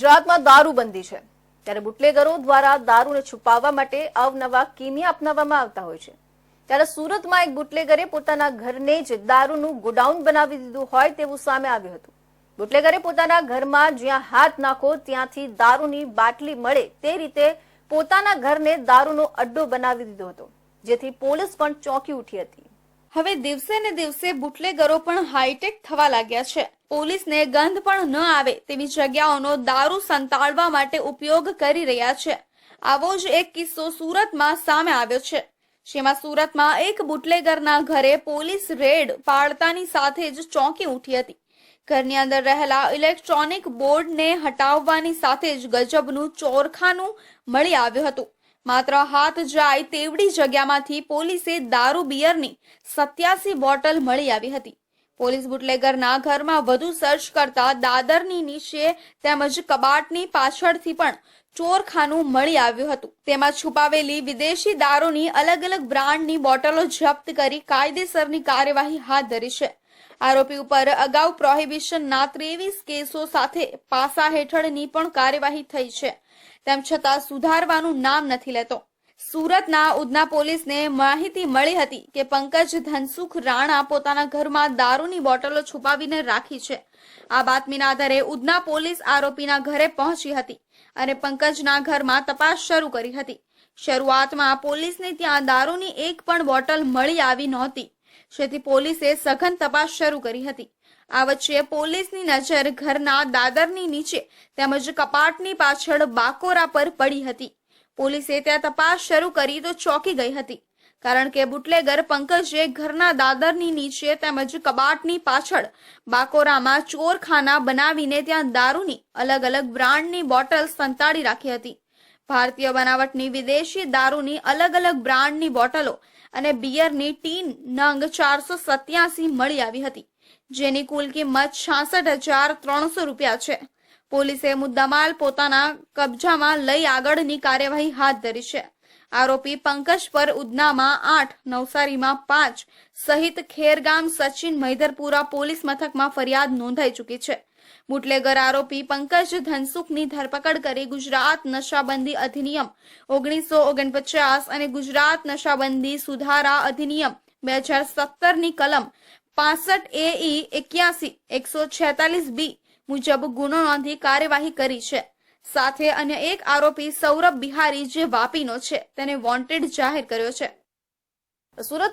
ગુજરાતમાં દારૂબંધી છે. ત્યારે બુટલેગરો દ્વારા દારૂને છુપાવવા માટે અવનવા કિમિયા અપનાવવામાં આવતા હોય છે. ત્યારે સુરતમાં એક બુટલેગરે પોતાના ઘરને જ દારૂનું ગોડાઉન બનાવી દીધું હોય તેવું સામે આવ્યું હતું. બુટલેગરે પોતાના ઘરમાં જ્યાં હાથ નાખો ત્યાંથી દારૂની બાટલી મળે તે રીતે પોતાના ઘરને દારૂનો અડ્ડો બનાવી દીધો હતો, જેથી પોલીસ પણ ચોંકી ઉઠી હતી. હવે દિવસે ને દિવસે બુટલેગરો પણ હાઈટેક થવા લાગ્યા છે. પોલીસને ગંધ પણ ન આવે તેવી જગ્યાઓનો દારૂ સંતાડવા માટે ઉપયોગ કરી રહ્યા છે. આવો જ એક કિસ્સો સુરતમાં સામે આવ્યો છે. જેમાં સુરતમાં એક બુટલેગરના ઘરે પોલીસ રેડ પાડતાની સાથે જ ચોંકી ઉઠી હતી. ઘરની અંદર રહેલા ઇલેક્ટ્રોનિક બોર્ડને હટાવવાની સાથે જ ગજબનું ચોરખાનું મળી આવ્યું હતું. માત્ર હાથ જાય તેવડી જગ્યામાંથી પોલીસે દારૂ બિયરની સત્યાસી બોટલ મળી આવી હતી. પોલીસ બુટલેગરના ઘરમાં વધુ સર્ચ કરતા દાદરની નીચે તેમજ કબાટની પાછળથી પણ ચોરખાનું મળી આવ્યું હતું. તેમાં છુપાવેલી વિદેશી દારૂની અલગ અલગ બ્રાન્ડની બોટલો જપ્ત કરી કાયદેસરની કાર્યવાહી હાથ ધરી છે. આરોપી ઉપર અગાઉ પ્રોહિબિશનના ત્રેવીસ કેસો સાથે પાસા હેઠળની પણ કાર્યવાહી થઈ છે. તેમ છતાં સુધારવાનું નામ નથી લેતો. સુરતના ઉધના પોલીસને માહિતી મળી હતી કે પંકજ ધનસુખ રાણા પોતાના ઘરમાં દારૂની બોટલો છુપાવીને રાખી છે. આ બાતમીના આધારે ઉધના પોલીસ આરોપીના ઘરે પહોંચી હતી અને પંકજના ઘરમાં તપાસ શરૂ કરી હતી. શરૂઆતમાં પોલીસને ત્યાં દારૂની એક પણ બોટલ મળી આવી નહોતી. જેથી પોલીસે સઘન તપાસ શરૂ કરી હતી. આ વચ્ચે પોલીસની નજર ઘરના દાદરની નીચે તેમજ કપાટની પાછળ બાકોરા પર પડી હતી. પોલીસે ત્યાં તપાસ શરૂ કરી તો ચોંકી ગઈ હતી. કારણ કે બુટલેગર પંકજે ઘરના દાદરની નીચે તેમજ કબાટની પાછળ બાકોરામાં ચોરખાના બનાવીને ત્યાં દારૂની અલગ અલગ બ્રાન્ડની બોટલ સંતાડી રાખી હતી. ભારતીય બનાવટની વિદેશી દારૂની અલગ અલગ બ્રાન્ડની બોટલો અને બિયરની ટીન નંગ ચારસો સત્યાસી મળી આવી હતી, જેની કુલ કિંમત છાસઠ હજાર ત્રણસો રૂપિયા છે. પોલીસે મુદ્દામાલ પોતાના કબજામાં લઈ આગળની કાર્યવાહી હાથ ધરી છે. આરોપી પંકજ પર ઉધનામાં આઠ, નવસારીમાં પાંચ, સહિત ખેરગામ સચિન મૈધરપુરા પોલીસ મથકમાં ફરિયાદ નોંધાઈ ચૂકી છે. બુટલેગર આરોપી પંકજ ધનસુખની ધરપકડ કરી ગુજરાત નશાબંધી અધિનિયમ ઓગણીસો ઓગણપચાસ અને ગુજરાત નશાબંધી સુધારા અધિનિયમ બે હજાર સત્તરની કલમ પાસઠ એઈ એક્યાસી, એકસો છેતાલીસ બી મુજબ ગુનો નોંધી કાર્યવાહી કરી છે. સાથે અન્ય એક આરોપી સૌરભ બિહારી જે વાપીનો છે, તેને વોન્ટેડ જાહેર કર્યો છે. સુરતમાં